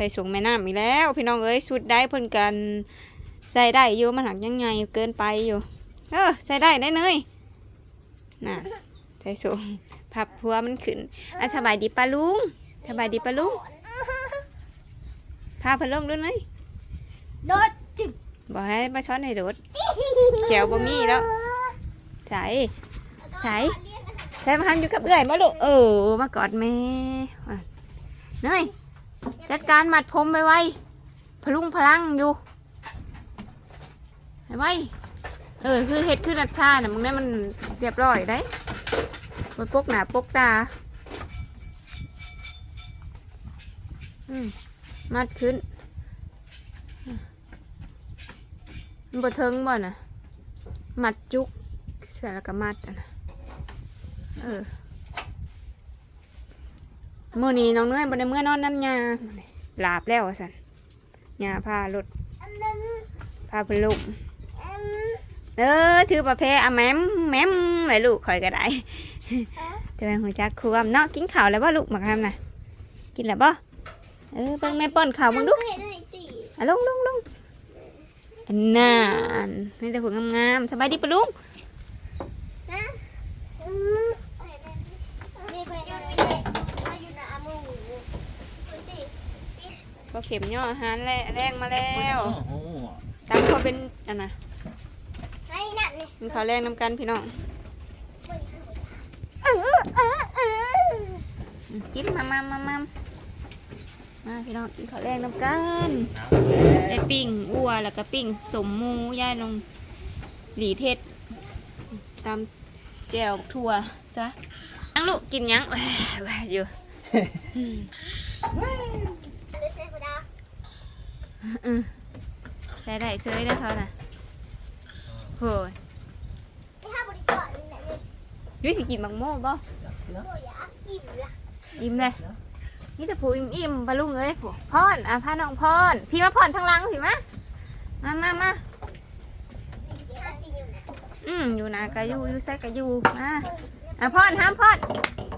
ส่สูงแม่น้ำอีกแล้ว พี่น้องเอ้ยสุดได้เพิ่นกันใส่ได้อยู่มันหักยังไงเกินไปอยู่ เออใส่ได้ได้เนยน่ะใส่สูงพับพัวมันขึ้นอะสบายดีปะลุงสบายดีปะลุงพาเพิ่นลงด้วยเนยโดดตึบบอกให้มาช้อนให้โดดเขียวบ่มีแล้วใส่ใส่ใส่มาหันอยู่กับเอื้อยมาลูกเออมากอดแม่อะเนย จัดการมัดผมไปไว้พลุงพลังอยู่ไปไว้เออคือเห็ดขึ้นอัดท่าน่ะมึงได้มันเรียบร้อยได้มันปกหนาปกตาอืมมัดขึ้นมันบ่เทิงบ่น่ะมัดจุกเสร็จแล้วก็มัดอะเออ มื้อนี้น้องเนยบ่ได้เมื่อนอนน้ำยาหลาบแล้วว่าซั่นยาพารถอันนั้นพาพลุกเออถือประเภทอะแมมแมมไว้ลูกข่อยก็ได้จะเป็นหัวจักควมเนาะกินข้าวแล้วบ่ลูกมาทำนะกินแล้วบ่เออเบิ่งแม่ป้อนข้าวมึงดูเห็นอะไรตีอะลงลงลงอันน่ะนี่แต่หัวงามๆสบายดีปะลุง นะอืมนี่ไปอยู่ในมาอยู่ในอามูคุณตี พอเข็มย่ออาหารแลแรงมาแล้วโอ้โหตามเขาเป็นอันน่ะไอ้นั่นนี่มีเขาวแรงนำกันพี่น้องเออเออเอออืมกินมามามามามาพี่น้องกินข้าวแรงนำกันได้ปิ้งอัวแล้วก็ปิ้งสมหมูย่ายลงหลีเทศตามแจวถั่วจ้ะนั่งลูกกินหยังแหวแหวอยู่ เดี๋ยวเซฟดา อืม ใส่ได้เซยได้เขาน่ะโหยที่ห้าบริจาคนี่แหละนี่ยุ้ยสิกินบักโม่บ่โอ้ยอะอิ่มละอิ่มเลยนี่แต่ผู้อิ่มอิ่มๆปลาลุงเอ้ยผู้พรอะพาน้องพรพี่มาพรทางหลังสิมามามามาหาสี่อยู่นะอืมอยู่นะกะยูอยู่ใส่กะยูมาอะพรห้ามพร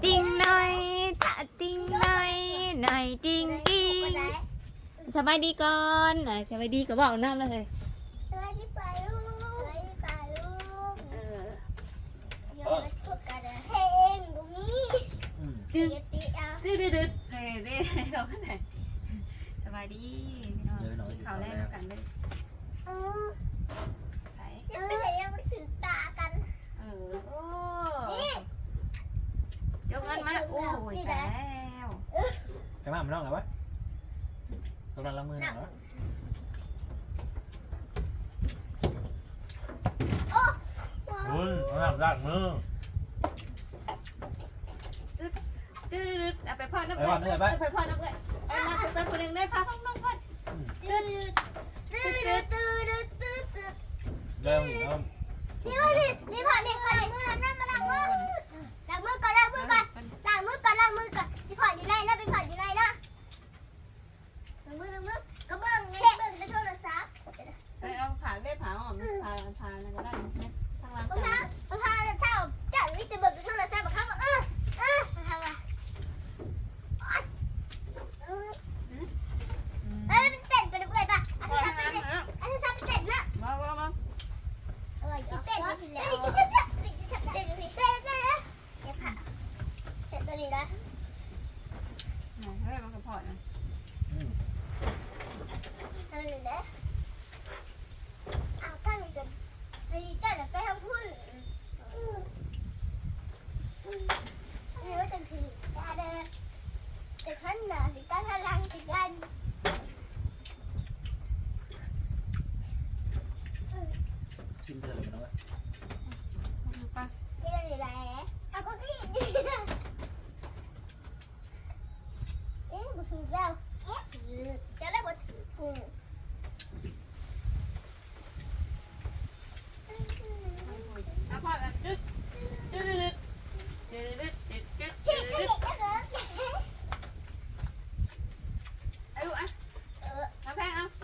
ติงหน่อยตะติงหน่อยหน่อยติงติง สบายดีก่อนอะสบายดีก็บอกน้ำเลย สวัสดีป่าลูกสวัสดีป่าลูกเออเดี๋ยวมาทุบกันนะเฮ้ยเองบุมีอืมดึงเดี๋ยวตีเอาดืดดืดดืดเด้เด้เราก็ไหนสบายดีพี่น้องกินข้าวแรกกันเลยอืมใส่ยังไม่เห็นยังมันถือตากันเออโอ้เจ้าเงินมาแล้วโอ้ยแต่แล้วข้างหน้ามันน้องเหรอวะ กำลังล้างมือหน่อยวะคุณข้างหน้าล้างมือดืดดืดเอาไปพอดน้ำไปก่อนเหนื่อยไปไปพอดน้ำเลยไอ้มาตัวคนหนึ่งได้พาพังน้องพอด ตื้อตื้อตื้อตื้อตื้อตื้อ เริ่มเริ่ม นี่พ่อนี่นี่พ่อนี่พ่อนี่มือทำนั่นมาล้างมือล้างมือก่อนล้างมือก่อนล้างมือก่อนล้างมือก่อนนี่พ่ออยู่ไหนนะเป็นพ่ออยู่ไหนนะล้างมือล้างมือกระเบื้องนี่เบื้องในโทรศัพท์ ไปเอาผ่าได้ผ่าหอมผ่าผ่าอะไรก็ได้ทางหลัง รองเท้ารองเท้าเช่าจัดวิจิเบิร์ในโทรศัพท์บอกเขาบอกเออเออทำไมเออเอ้ยมันเต้นไปเรื่อยป่ะอัน พอ นี้ ทาง ทำ ห ไป ลัง เต้นอันนี้ทำไปเต้นนะ มามามา เต้นอยู่แล้วเต้นเต้นอยู่พี่เต้นเต้นนะเดี๋ยวผ่าเต้นตัวนี้นะ เฮ้ยมันก็พอนะ ทำเลยนะเอาตั้งกันไปเต้นไปทำพุ่นนี่ว่าจะผีตาเด้อแต่ขันหนาสิการพลังสิกัน กินเถอะเลยน้อง ไป นี่อะไรแหละเอาก็กินดิเอ๊ะบุษแล้วจะได้บุษกู เอาพอดดึ๊ดดึ๊ดดึ๊ดดึ๊ดดึ๊ดดึ๊ดดึ๊ด พี่ ดึ๊ด พี่จะเลิก ไอ้ลูกอะ เออ เอาแพงเอาคำ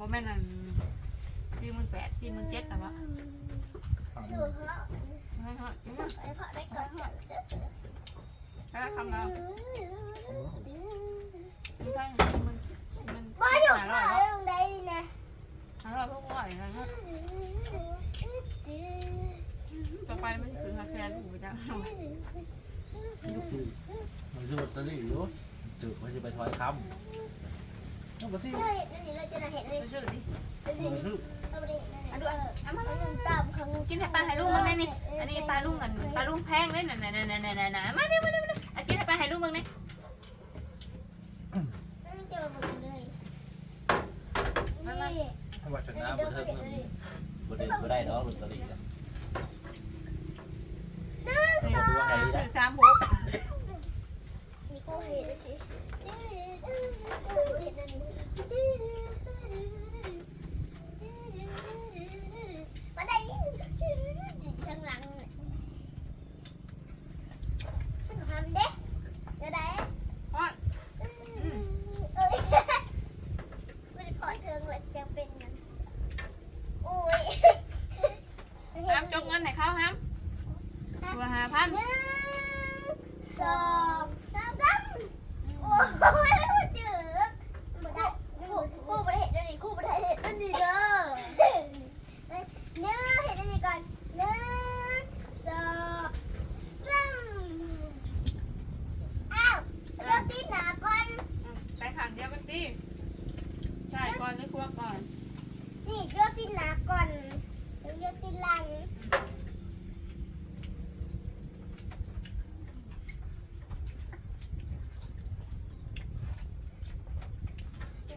บ่แม่นอันสี่หมื่นแปดสี่หมื่นเจ็ดแต่ว่าดูเหรอให้เหาะไอ้พ่อได้ก่อนอ่าคำเราไม่ใช่มันมันบ่อยู่หาขาเราลงได้นี่นะหาเราพวกว่าอย่างนั้นต่อไปมันคือฮาแคนหูจังยุคซื้อมันซื้อลอตเตอรี่อยู่จืดมันจะไปถอยคำ ต้องไปซื้อเราเห็นนี่เราจะเห็นเลยไปชื่อดิมันซื้อเราไม่ได้เห็นอันดูอันมาครั้งหนึ่งตามครั้งหนึ่งกินให้ปลาให้ลูกมึงได้นี่อันนี้ปลาลูกกันปลาลูกแพงเลยน่ะน่ะน่ะน่ะน่ะน่ะมาเนี่ยมาเนี่ยมาเนี่ยอะกินให้ปลาให้ลูกมึงนี่เจอหมดเลยนี่ถ้าว่าชนะบ่เทิงมันบ่ได้บ่ได้ดอกลอตเตอรี่อะนี่ชื่อสามหกนี่กูเห็นสิเห็นนั่นมาได้ยินข้างหลังทำเด็กเดี๋ยวได้อ้อนเอ้ยไม่ได้ขอเทิงเลยจะเป็นมันโอ้ย ห้ามจกเงินให้เขาห้ามตัวห้าพันหนึ่งสองสาม คู่คู่ประเทศนี่คู่ประเทศนี่เด้อเนื้อเห็นอันนี้ก่อนหนึ่งสองสามอ้าวเลือกที่หนาก่อนไปขังเดียวกันดิใช่ก่อนหรือครัวก่อน นี่เลือกที่หนาก่อนเลือกที่หลัง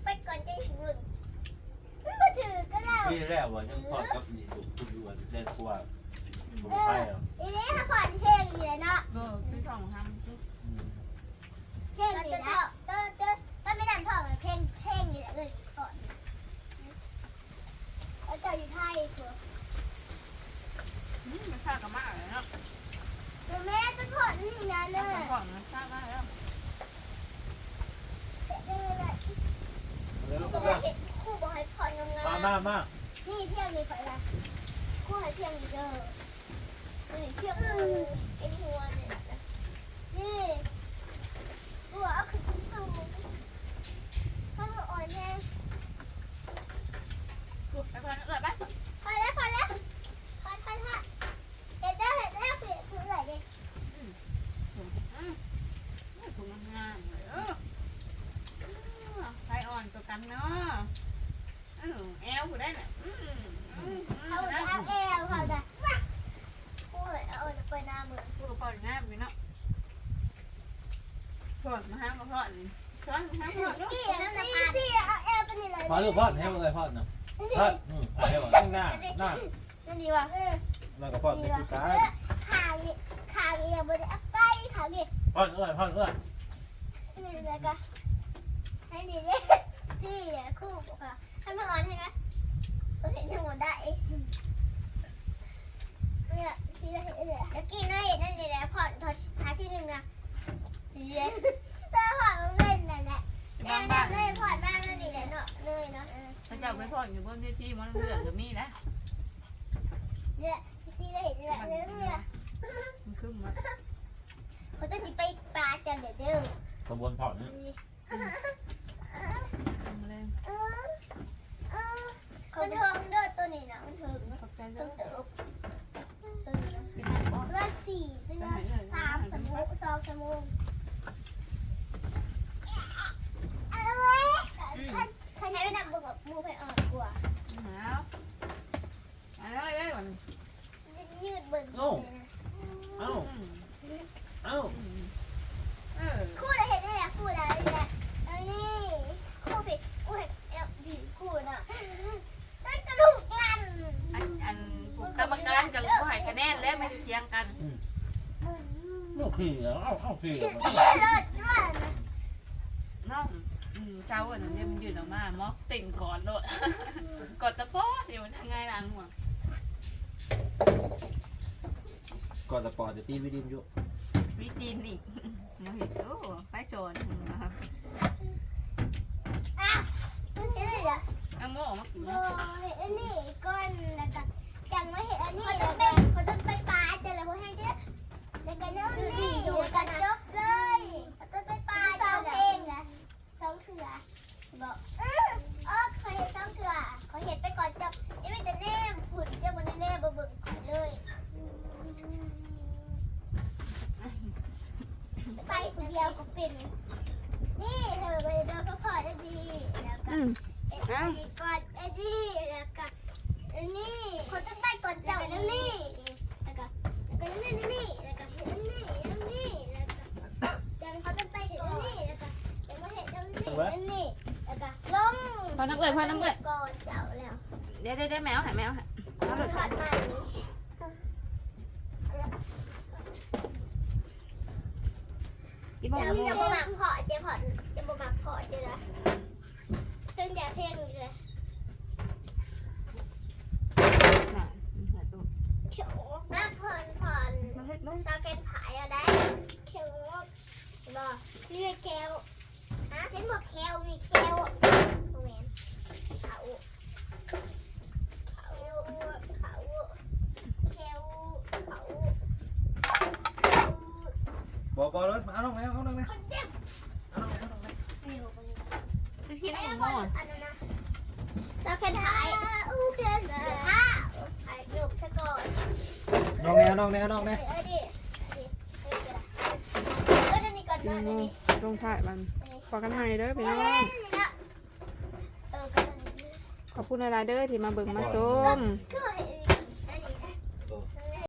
ไปก่อนจะถึงหลุดมันมาถือก็แล้ว ปีแรก ว่ายังพอดกับนี่ถูกคุณอยู่ว่าเล่นกว่าผมเอไปอะทีนี้ถ้าผ่อนเท่งอยู่เลยเนาะเบอร์พี่สองห้ามอืมเท่งอยู่แล้วก็ก็ก็ไม่นานผ่อนเท่งเท่งอยู่เลยผ่อนแล้วเจะอยู่ไทยตัวมันฆ่ากับมากเลยเนาะแม่จะผ่อนนี่นะเนเรื่อะองของมันฆ่ามากแล้วแล้วคู่ก็บอกให้คู่บอกให้ผ่อนงามมามามา ๆนี่เที่ยงนี่ผ่อนละคู่ให้เที่ยงนี่เด้อนี่เที่ยงไอ้หัวเนี่ยนี่หัวเอาขึ้นสูงถ้ามันอ่อนแรง ไปพันเกิดไป พอแล้วพอแล้วพอพอพอเห็นแล้วเห็นแล้วเห็นคืออะไรดิ ถุงงามเลยเออไฟอ่อนตัวกันเนาะเออแอลกูได้น่ะอืมอืม เอา นะ เอาแอลเขาจ้ะโอ้ยเอาไปหน้ามือ กูพอดีงามอยู่เนาะพอดมาห้าง ก็พอดช้อนห้างพอดลูกกี่นั่นนะพี่ซี่เอาแอลไปนี่เลยพอดลูกพอดให้มันเลยพอดนะพอดอืมให้มันตั้งหน้าหน้านั่นดีว่ะเออมันก็พอดเป็นผู้การขางนี่ขางนี่ยังไม่ได้เอาไปขางนี่พอดเอ้ยพอดเอ้ยนี่เลยก็ให้นี่ดิซี่เนี่คู่ค่ะให้มันอ่อนให้นะโอเคทั้งหมดได้ บนที่ที่มันเลือดจะมีนะเนี่ยซีได้เห็นเนี่ยเนี่ยเนี่ยมันขึ้นมาเขาจะสิไปปลาจันเดี๋ยวเด้อขบวนพอดนี่เลยมันเทิงเด้อตัวนี้นะมันเทิงขอบใจต้เด้อองเติบตัวนี้นะ กินให้บ่ ว่าสี่เดือนสามสามสองสามโมงอะไรวะใครใช้ไม่ดับบุกกับมูไปอ่อนกว่า หนาวมาเลยเลยวัน ยืดเบิ่ง เอ้าเอ้าเอ้า เออ คู่อะไรเห็นได้แหละคู่อะไรเนี่ยอันนี้คู่ผิดคู่เห็นเอลดีคู่น่ะได้กระดูกกัน อันอันกรรมการกับผู้ให้คะแนนและไม่ได้เถียงกัน ลูกขี่ เอ้าเอ้าขี่เลิศมากนะน้องเช้าวันนั้นเนี่ยมันยืนออกมามอกติ่งกอดเลยกอดตะโป๊ะเดี๋ยวมันทำไงล่ะหัวก่อนจะปอดจะตีวิดิมอยู่วิตีนอีกมาเห็นโอ้ไปโจรนะครับอะเห็นเลยเหรอเอาโม่มากินโอ้เห็นอันนี้ก้อนแล้วก็จังไม่เห็นอันนี้เขาจะเป็นเขาจะไปปลาจ ดูกรจกเลยต้นไปปาสองเพงนะสองถืออกเเขอเห็นสองถื่อขอเห็นไปก่อนจบยัไม่จะแน่ฝุ่นจะมัแน่เบิ่งขอเลยไปคนเดียวก็ป็น นี่เธอไปเราก็พอได้ดีแล้วก็เอ็ดีก่อนเอ็ดีแล้วก็นี่คนต้องไปก่อนเจ้าแล้วนี่แล้วก็แล้วก็นี่นี่ พอน้ำเอ่ยพอน้ำเอ่ยก่อนเจ้าแล้วเดี๋ยวเดี๋ยวเดี๋ยวแมวหายแมวหายเอาเลยถอดใหม่อีบอจะลจะบ่มักพอจะพอจะบ่มักพอจะละซึ่งอย่าเพ่งเลยน่ะหาตัวเขียวมาผ่อนผ่อนมา เฮ็ดลงซาเก็ตผายอะได้เขียวบ่เรียกแควฮะเห็นบอกแควนี่แควโมเมนเขาเขาเขาแควเขาบอกบอกเลยเอาน้องแมวเอาน้องแมวคนเจ็บเอาน้องแมวเอาน้องแมวไปกินแม่ขบอองกนอันนั้นนะซาเก็ตผายอู้เกินเลยฮะถ่ายรูปซะก่อน น้องแมวน้องแมวน้องแมวเอ้ยดิเอ้ยเอ้ยเอ้ยเดี๋ยวนี้ก่อนนะเดี๋ยวนี้ลงถ่ายมันพอกันใหม่เด้อพี่น้องเออก็ขอบคุณหลายๆเด้อที่มาเบิ่งมาชมก็